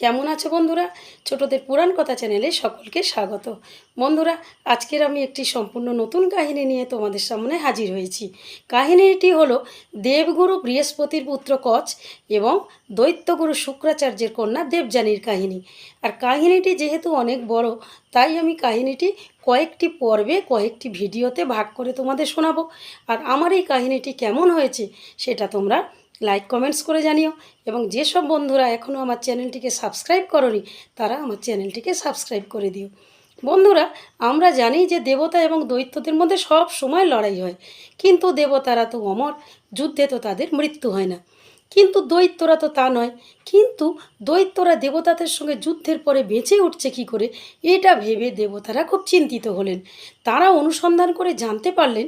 কেমন আছো বন্ধুরা? ছোটদের পুরাণ কথা চ্যানেলে সকলকে স্বাগত। বন্ধুরা, আজকের আমি একটি সম্পূর্ণ নতুন কাহিনী নিয়ে তোমাদের সামনে হাজির হয়েছি। কাহিনীটি হলো দেবগুরু বৃহস্পতির পুত্র কচ এবং দৈত্যগুরু শুক্রাচার্যের কন্যা দেবযানীর কাহিনী। আর কাহিনীটি যেহেতু অনেক বড়, তাই আমি কাহিনীটি কয়েকটি পর্বে, কয়েকটি ভিডিওতে ভাগ করে তোমাদের শোনাবো। আর আমার এই কাহিনীটি কেমন হয়েছে, সেটা তোমরা লাইক কমেন্টস করে জানিও। এবং যেসব বন্ধুরা এখনও আমার চ্যানেলটিকে সাবস্ক্রাইব করনি, তারা আমার চ্যানেলটিকে সাবস্ক্রাইব করে দিও। বন্ধুরা, আমরা জানি যে দেবতা এবং দৈত্যদের মধ্যে সব সময় লড়াই হয়। কিন্তু দেবতারা তো অমর, যুদ্ধে তো তাদের মৃত্যু হয় না। কিন্তু দৈত্যরা তো তা নয়। কিন্তু দৈত্যরা দেবতাদের সঙ্গে যুদ্ধের পরে বেঁচে উঠছে কি করে, এটা ভেবে দেবতারা খুব চিন্তিত হলেন। তারা অনুসন্ধান করে জানতে পারলেন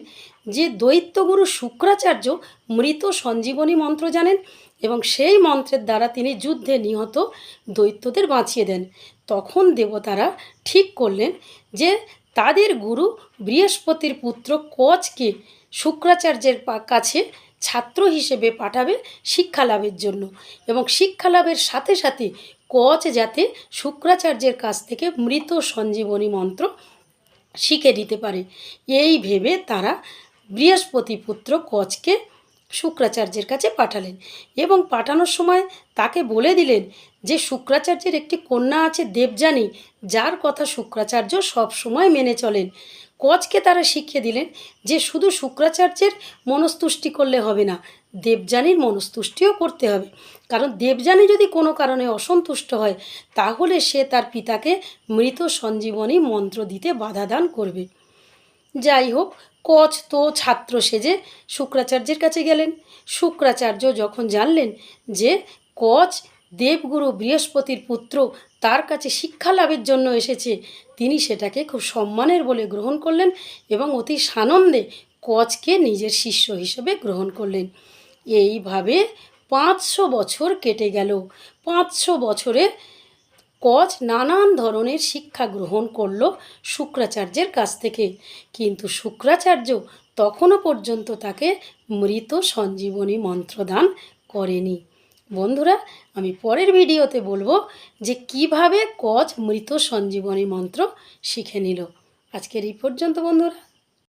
যে দৈত্যগুরু শুক্রাচার্য মৃত সঞ্জীবনী মন্ত্র জানেন এবং সেই মন্ত্রের দ্বারা তিনি যুদ্ধে নিহত দৈত্যদের বাঁচিয়ে দেন। তখন দেবতারা ঠিক করলেন যে তাদের গুরু বৃহস্পতির পুত্র কচকে শুক্রাচার্যের কাছে ছাত্র হিসেবে পাঠাবে শিক্ষা লাভের জন্য এবং শিক্ষা লাভের সাথে সাথে কচ যাতে শুক্রাচার্যের কাছ থেকে মৃত সঞ্জীবনী মন্ত্র শিখে দিতে পারে। এই ভেবে তারা বৃহস্পতি পুত্র কচকে শুক্রাচার্যের কাছে পাঠালেন এবং পাঠানোর সময় তাকে বলে দিলেন যে শুক্রাচার্যের একটি কন্যা আছে দেবযানী, যার কথা শুক্রাচার্য সব সময় মেনে চলেন। কচকে তারা শিখিয়ে দিলেন যে শুধু শুক্রাচার্যের মনস্তুষ্টি করলে হবে না, দেবযানীর মনস্তুষ্টিও করতে হবে। কারণ দেবযানী যদি কোনো কারণে অসন্তুষ্ট হয়, তাহলে সে তার পিতাকে মৃত সঞ্জীবনী মন্ত্র দিতে বাধা দান করবে। যাই হোক, কচ তো ছাত্র সেজে শুক্রাচার্যের কাছে গেলেন। শুক্রাচার্য যখন জানলেন যে কচ দেবগুরু বৃহস্পতির পুত্র তার কাছে শিক্ষা লাভের জন্য এসেছে, তিনি সেটাকে খুব সম্মানের বলে গ্রহণ করলেন এবং অতি সানন্দে কচকে নিজের শিষ্য হিসেবে গ্রহণ করলেন। এইভাবে পাঁচশো বছর কেটে গেল। পাঁচশো বছরে কচ নানান ধরনের শিক্ষা গ্রহণ করল শুক্রাচার্যের কাছ থেকে। কিন্তু শুক্রাচার্য তখনও পর্যন্ত তাকে মৃত সঞ্জীবনী মন্ত্রদান করেনি। বন্ধুরা, আমি পরের ভিডিওতে বলব যে কীভাবে কচ মৃত সঞ্জীবনী মন্ত্র শিখে নিল। আজকের এই পর্যন্ত, বন্ধুরা।